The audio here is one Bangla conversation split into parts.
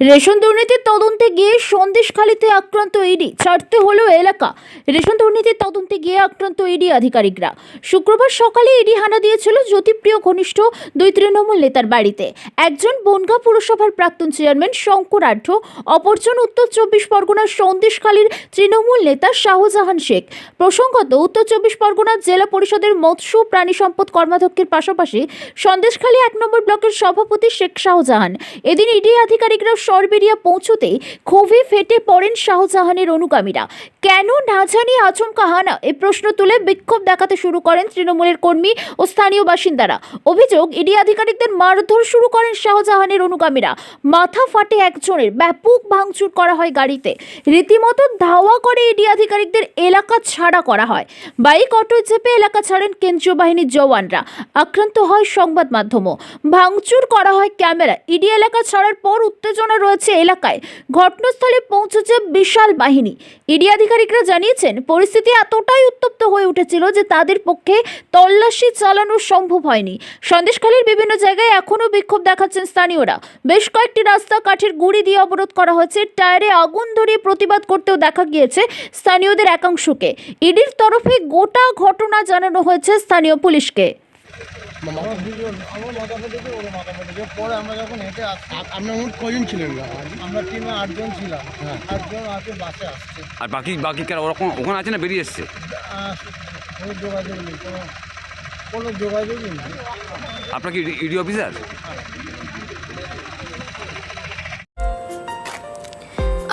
রেশন দুর্নীতির তদন্তে গিয়ে সন্দেশখালীতে আক্রান্ত ইডি, ছাড়তে হলো এলাকা। রেশন দুর্নীতির তদন্তে গিয়ে আক্রান্ত ইডি আধিকারিকরা। শুক্রবার সকালে ইডি হানা দিয়েছিল জ্যোতিপ্রিয় ঘনিষ্ঠ দুই তৃণমূল নেতার বাড়িতে। একজন বনগাঁ পুরসভার প্রাক্তন চেয়ারম্যান শঙ্কর আঢ্য, অপরজন উত্তর চব্বিশ পরগনার সন্দেশখালীর তৃণমূল নেতা শাহজাহান শেখ। প্রসঙ্গত, উত্তর চব্বিশ পরগনার জেলা পরিষদের মৎস্য প্রাণী সম্পদ কর্মাধ্যক্ষের পাশাপাশি সন্দেশখালী এক নম্বর ব্লকের সভাপতি শেখ শাহজাহান। এদিন ইডি আধিকারিকরা সরবেরিয়া পৌঁছতে ক্ষোভে ফেটে পড়েন শাহজাহানের অনুগামীরা। কেন না জানি আচমকা হানা? এ প্রশ্ন তুলে বিক্ষোভ দেখাতে শুরু করেন তৃণমূলের কর্মী ও স্থানীয় বাসিন্দারা। অভিযোগ, ইডি আধিকারিকদের মারধর শুরু করেন শাহজাহানের অনুগামীরা। মাথা ফাটে একজনের, ব্যাপক ভাঙচুর করা হয় গাড়িতে। রীতিমতো ধাওয়া করে ইডি আধিকারিকদের এলাকা ছাড়া করা হয়। বাইক অটো চেপে এলাকা ছাড়েন কেন্দ্রীয় বাহিনীর জওয়ানরা। আক্রান্ত হয় সংবাদ মাধ্যমও। ভাঙচুর করা হয় ক্যামেরা ইডি এলাকা ছাড়ার পর উত্তেজনা রয়েছে এলাকায়। ঘটনাস্থলে পৌঁছেছে বিশাল বাহিনী। ইডি আধিকারিকরা জানিয়েছেন, পরিস্থিতি এতটাই উত্তপ্ত হয়ে উঠেছিল যে তাদের পক্ষে তল্লাশি চালানো সম্ভব হয়নি। সন্দেশখালীর বিভিন্ন জায়গায় এখনও বিক্ষোভ দেখাচ্ছেন স্থানীয়রা। বেশ কয়েকটি রাস্তা কাঠের গুঁড়ি দিয়ে অবরোধ করা হয়েছে। টায়ারে আগুন ধরিয়ে প্রতিবাদ করতেও দেখা গিয়েছে স্থানীয়দের একাংশকে। ইডির তরফে গোটা ঘটনা জানানো হয়েছে স্থানীয় পুলিশকে। আমার ভিডিও আমার মাথা ফেটেছে ওর মাথা ফেটেছে পরে আমরা যখন হেঁটে আসছি আপনার মোট কজন ছিলেন আমরা টিমে আটজন ছিলাম। হ্যাঁ। আটজন আছে বাসে আসছে। আর বাকি বাকি কারা? ওরকম ওখানে আছে না বেরিয়ে এসছে? কোনো যোগাযোগ নেই কোনো কোনো যোগাযোগই নেই। আপনার কি ইডি অফিসার?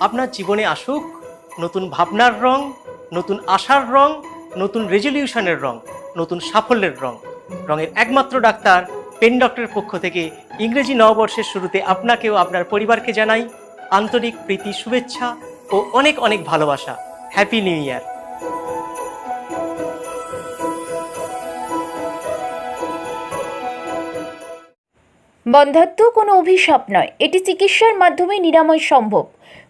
আপনার জীবনে আসুক, নতুন ভাবনার রং, নতুন আশার রং, নতুন রেজলিউশনের রং, নতুন সাফল্যের রং। রঙের একমাত্র ডাক্তার, পেন ডক্টরের পক্ষ থেকে ইংরেজি নববর্ষের শুরুতে আপনাকেও আপনার পরিবারকে জানাই আন্তরিক প্রীতি, শুভেচ্ছা ও অনেক অনেক ভালোবাসা। হ্যাপি নিউ ইয়ার বন্ধাত্ম কোনো অভিশাপ নয়। এটি চিকিৎসার মাধ্যমে নিরাময় সম্ভব।